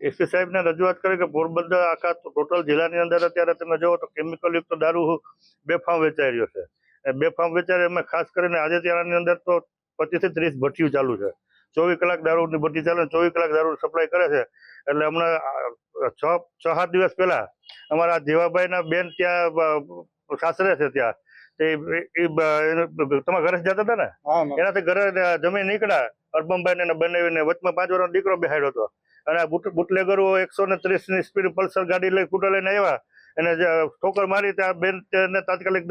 SP સાહેબને રજૂઆત કરી કે પોરબંદર આખા ટોટલ જિલ્લાની અંદર અત્યારે તમે જુઓ તો કેમિકલયુક્ત દારૂ બેફામ વેચાઈ રહ્યો છે. એ બેફામ વેચાઈ એમાં ખાસ કરીને આજે ત્યાંની અંદર તો પચીસથી ત્રીસ ભઠ્ઠીઓ ચાલુ છે. ચોવીસ કલાક દારૂની ભઠ્ઠી ચાલે ચોવીસ કલાક દારૂ સપ્લાય કરે છે. એટલે હમણાં છ છ સાત દિવસ પહેલા અમારા જેવાભાઈના બેન ત્યાં સાસરે છે ત્યાં. તે એ- એ બ- એને તમારા ઘરે જતા હતા ને? એનાથી ઘરે જમીન નીકળ્યા. અર્બમભાઈ ને બનાવીને વચમાં પાંચ વર્ષનો દીકરો બેહાડ્યો હતો. અને બુટલેગરો એકસો ને ત્રીસની સ્પીડ પલ્સર ગાડી લઈ સ્કૂટર લઈને આવ્યા. જે ઠોકર મારી ત્યાં બેન તેને તાત્કાલિક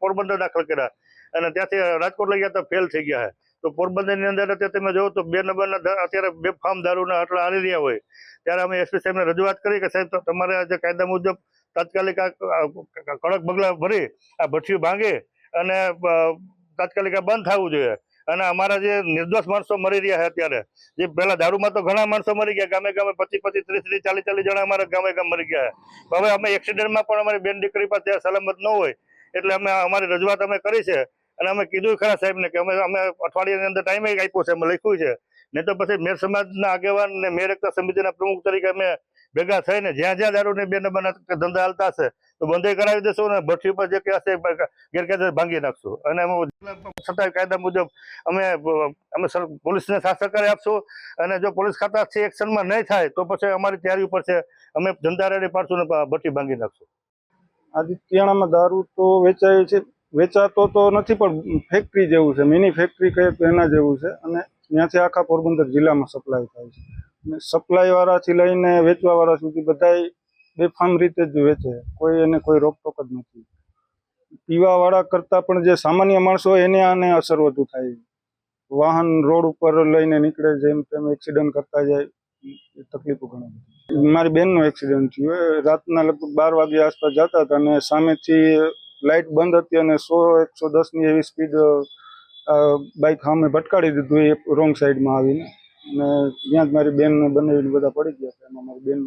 પોરબંદર દાખલ કર્યા. અને ત્યાંથી રાજકોટ લઈ ગયા તો ફેલ થઈ ગયા તો પોરબંદરની અંદર અત્યારે તમે જોવો તો બે નંબરના અત્યારે બે ફાર્મ દારૂના આટલા હાલી રહ્યા હોય. ત્યારે અમે એસપી સાહેબને રજૂઆત કરી કે સાહેબ તમારે જે કાયદા મુજબ તાત્કાલિક કડક પગલાં ભરી, આ ભઠ્ઠીઓ ભાંગે અને તાત્કાલિક આ બંધ થવું જોઈએ. અને અમારા જે નિર્દોષ માણસો મરી રહ્યા છે અત્યારે, જે પેલા દારૂમાં તો ઘણા માણસો મરી ગયા, ગામે ગામે પચીસ પચીસ, ત્રીસ ત્રીસ, ચાલીસ ચાલીસ જણા અમારા ગામે ગામ મરી ગયા હવે અમે એક્સિડન્ટમાં પણ અમારી બેન દીકરી પાસે સલામત ન હોય, એટલે અમે અમારી રજૂઆત અમે કરી છે અને અમે કીધું ખરા સાહેબને કે અમે અમે અઠવાડિયાની અંદર ટાઈમે આપ્યો છે, અમે લખ્યું છે. નહીં તો પછી મેર સમાજના આગેવાન ને મેર એકતા સમિતિના પ્રમુખ તરીકે અમે ભેગા થઈને જ્યાં જ્યાં દારૂની બે નંબરના ધંધા હાલતા હશે તો બંધ કરાવી દેશું અને ભઠ્ઠી પર જે કહેશે ગેરકાયદે ભાંગી નાખશું. અને અમે છતાંય કાયદા મુજબ અમે અમે પોલીસને સહકારી આપશું. અને જો પોલીસ ખાતાથી એક્શનમાં નહીં થાય, તો પછી અમારી તૈયારી ઉપર છે, અમે જનતા રેડી પાડશું અને ભઠ્ઠી ભાંગી નાખશું. આદિત્યાણામાં દારૂ તો વેચાય છે. વેચાતો તો નથી, પણ ફેક્ટરી જેવું છે. મિની ફેક્ટરી કહે તો એના જેવું છે. અને ત્યાંથી આખા પોરબંદર જિલ્લામાં સપ્લાય થાય છે. સપ્લાય વાળાથી લઈને વેચવા વાળા સુધી બધાય બેફામ રીતે જ વેચે કોઈ એને કોઈ રોકટોક જ નથી. પીવાવાળા કરતાં પણ જે સામાન્ય માણસો એને આને અસર વધુ થાય. વાહન રોડ ઉપર લઈને નીકળે જેમ તેમ એક્સિડન્ટ કરતા જાય, એ તકલીફો ઘણી મારી બેનનો એક્સિડન્ટ થયો રાતના લગભગ બાર વાગ્યા આસપાસ જતા હતા અને સામેથી લાઇટ બંધ હતી અને સો, એકસો દસની એવી સ્પીડ બાઇક સામે ભટકાડી દીધું એ રોંગ સાઈડમાં આવીને. અને ત્યાં જ મારી બેનને બનાવીને બધા પડી ગયા હતા. એમાં મારી બેન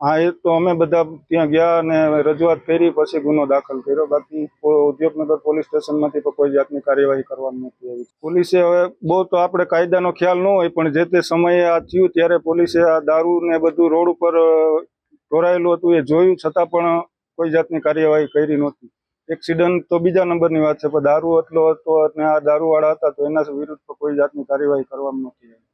હા, એ તો અમે બધા ત્યાં ગયા અને રજૂઆત કરી, પછી ગુનો દાખલ કર્યો. બાકી ઉદ્યોગનગર પોલીસ સ્ટેશનમાંથી તો કોઈ જાતની કાર્યવાહી કરવાની નથી આવી પોલીસે હવે બહુ તો આપણે કાયદાનો ખ્યાલ ન હોય, પણ જે તે સમયે આ થયું ત્યારે પોલીસે આ દારૂ ને બધું રોડ ઉપર ઢોરાયેલું હતું, એ જોયું. છતાં પણ કોઈ જાતની કાર્યવાહી કરી નહોતી. એક્સિડન્ટ તો બીજા નંબરની વાત છે, પણ દારૂ એટલો હતો અને આ દારૂવાળા હતા, તો એના વિરુદ્ધ કોઈ જાતની કાર્યવાહી કરવામાં નથી આવી